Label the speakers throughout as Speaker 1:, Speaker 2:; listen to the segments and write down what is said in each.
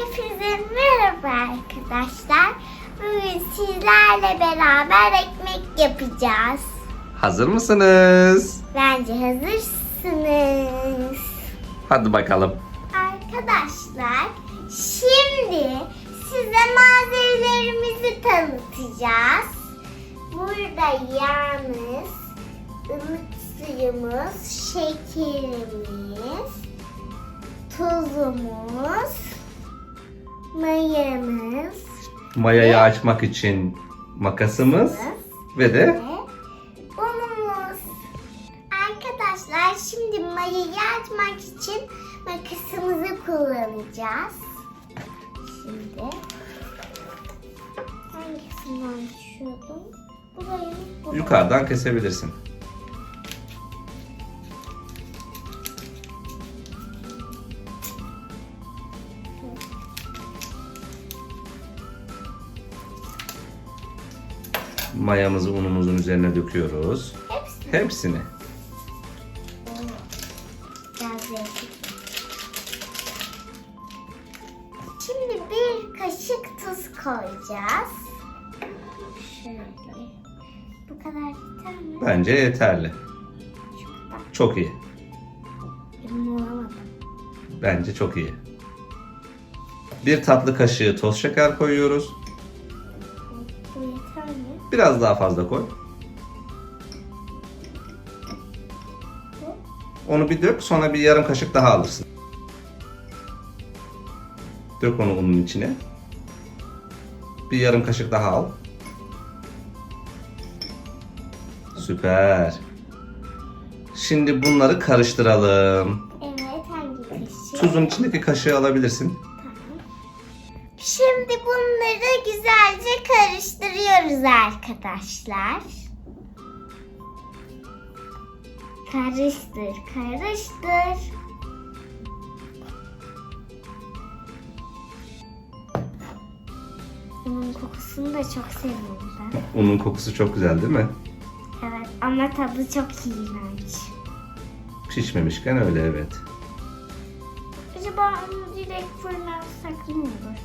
Speaker 1: Hepinize merhaba arkadaşlar. Bugün sizlerle beraber ekmek yapacağız.
Speaker 2: Hazır mısınız?
Speaker 1: Bence hazırsınız.
Speaker 2: Hadi bakalım.
Speaker 1: Arkadaşlar şimdi size malzemelerimizi tanıtacağız. Burada yağımız, ılık suyumuz, şekerimiz, tuzumuz, mayamız
Speaker 2: Mayayı açmak için makasımız ve de
Speaker 1: unumuz. Arkadaşlar şimdi mayayı açmak için makasımızı kullanacağız. Şimdi hangisinden açıyordum? Burayı, burayı.
Speaker 2: yukarıdan kesebilirsin. Mayamızı unumuzun üzerine döküyoruz.
Speaker 1: Hepsi.
Speaker 2: Hepsini.
Speaker 1: Zeytin. Şimdi bir kaşık tuz koyacağız. Şöyle. Bu kadar yeter mi?
Speaker 2: Bence yeterli. Çok iyi. Bence çok iyi. Bir tatlı kaşığı toz şeker koyuyoruz.
Speaker 1: Mi?
Speaker 2: Biraz daha fazla koy. Onu bir dök, sonra bir yarım kaşık daha alırsın. Dök onu unun içine. Bir yarım kaşık daha al. Süper. Şimdi bunları karıştıralım.
Speaker 1: Evet hangi kaşık?
Speaker 2: Tuzun içindeki kaşığı alabilirsin.
Speaker 1: Karıştırıyoruz arkadaşlar. Karıştır, karıştır. Bunun kokusunu da çok seviyorum ben.
Speaker 2: Unun kokusu çok güzel değil mi?
Speaker 1: Evet ama tadı çok iğrenç.
Speaker 2: Pişmemişken öyle evet.
Speaker 1: Acaba onu direkt fırına atsak ne olur?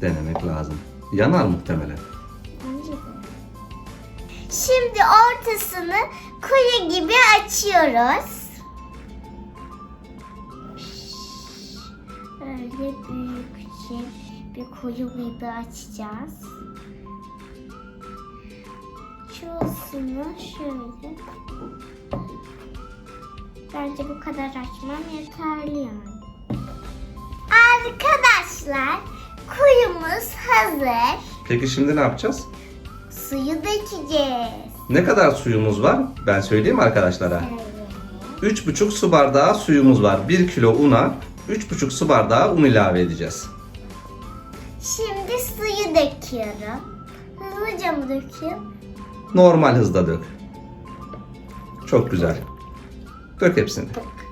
Speaker 2: Denemek lazım. Yanar muhtemelen.
Speaker 1: Şimdi ortasını kuyu gibi açıyoruz. Böyle büyükçe bir kuyu gibi açacağız. Şurasını şöyle. Bence bu kadar açmam yeterli yani. Arkadaşlar kuyumuz hazır.
Speaker 2: Peki şimdi ne yapacağız?
Speaker 1: Suyu dökeceğiz.
Speaker 2: Ne kadar suyumuz var? Ben söyleyeyim arkadaşlara.
Speaker 1: Evet.
Speaker 2: 3,5 su bardağı suyumuz var. 1 kilo una 3,5 su bardağı un ilave edeceğiz.
Speaker 1: Şimdi suyu döküyorum. Hızlıca mı dökeyim?
Speaker 2: Normal hızda dök. Çok güzel. Dök hepsini.
Speaker 1: Hepsini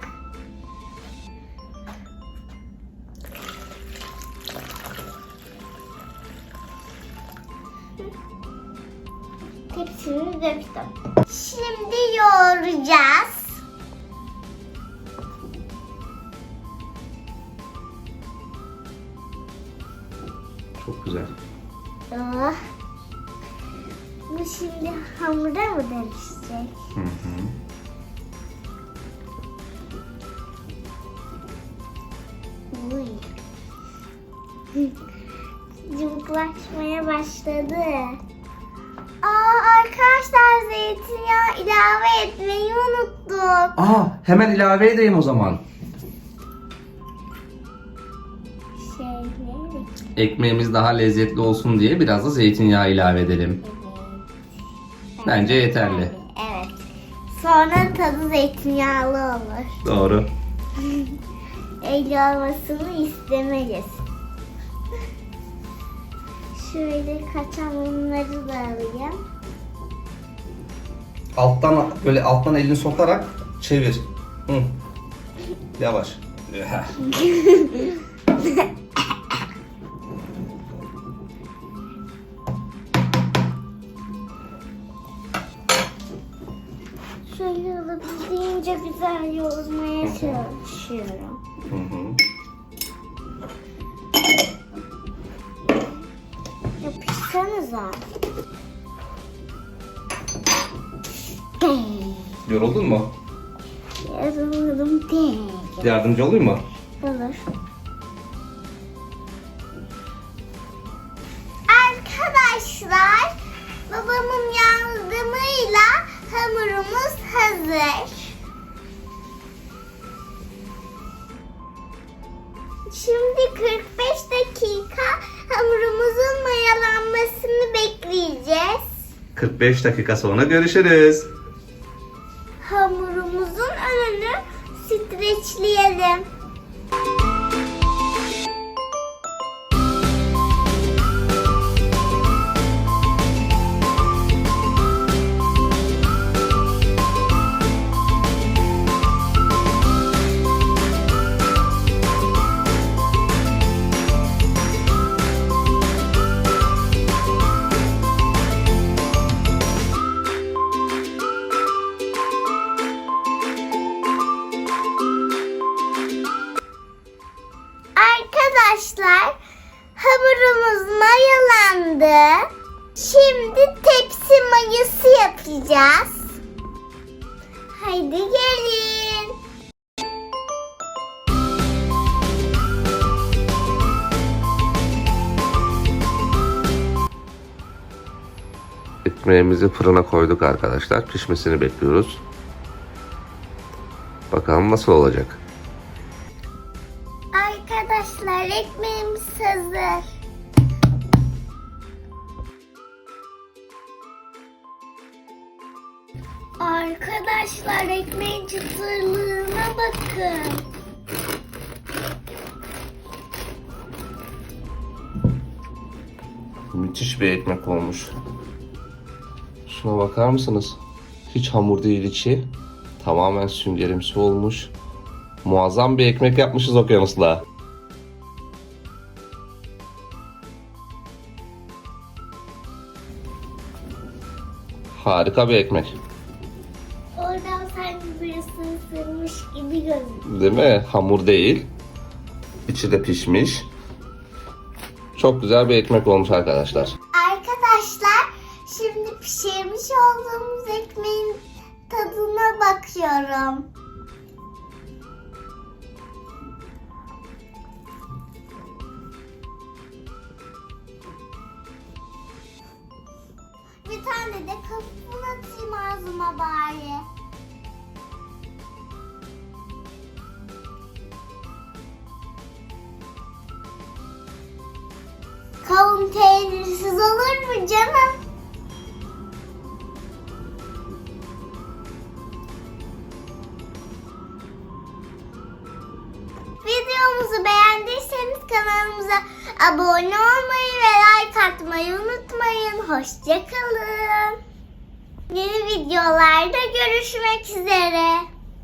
Speaker 2: Çok güzel.
Speaker 1: Oh. Bu şimdi hamura mı dönüşecek?
Speaker 2: Hı hı.
Speaker 1: Uy. Cıvıklaşmaya başladı. Aa arkadaşlar zeytinyağı ilave etmeyi unuttuk.
Speaker 2: Aa, hemen ilave edeyim o zaman.
Speaker 1: Şöyle.
Speaker 2: Ekmeğimiz daha lezzetli olsun diye biraz da zeytinyağı ilave edelim. Bence yeterli.
Speaker 1: Evet. Sonra tadı zeytinyağlı olur.
Speaker 2: Doğru.
Speaker 1: El olmasını istemeyiz. Şöyle kaçan unları da alayım.
Speaker 2: Alttan böyle alttan elini sokarak çevir. Hı. Yavaş.
Speaker 1: yormaya çalışıyorum.
Speaker 2: Hı hı.
Speaker 1: Yapışsanıza.
Speaker 2: Yoruldun mu?
Speaker 1: Yoruldum değil.
Speaker 2: Yardımcı olayım mı?
Speaker 1: Olur. Arkadaşlar babamın yardımıyla hamurumuz hazır. 45 dakika
Speaker 2: sonra görüşürüz.
Speaker 1: Hamurumuzun önünü streçleyelim. Şimdi tepsi mayası yapacağız. Haydi gelin.
Speaker 2: Ekmeğimizi fırına koyduk arkadaşlar. Pişmesini bekliyoruz. Bakalım nasıl olacak.
Speaker 1: Arkadaşlar ekmeğin çıtırlığına bakın.
Speaker 2: Müthiş bir ekmek olmuş. Şuna bakar mısınız? Hiç hamur değil içi. Tamamen süngerimsi olmuş. Muazzam bir ekmek yapmışız okyanusla. Harika bir ekmek.
Speaker 1: Oradan sanki birisi ısırmış gibi gözüküyor.
Speaker 2: Değil mi? Hamur değil. İçi de pişmiş. Çok güzel bir ekmek olmuş arkadaşlar.
Speaker 1: Arkadaşlar şimdi pişirmiş olduğumuz ekmeğin tadına bakıyorum. Kavun peynirsiz olur mu canım? Videomuzu beğendiyseniz kanalımıza abone olmayı ve like atmayı unutmayın. Hoşçakalın. Yeni videolarda görüşmek üzere.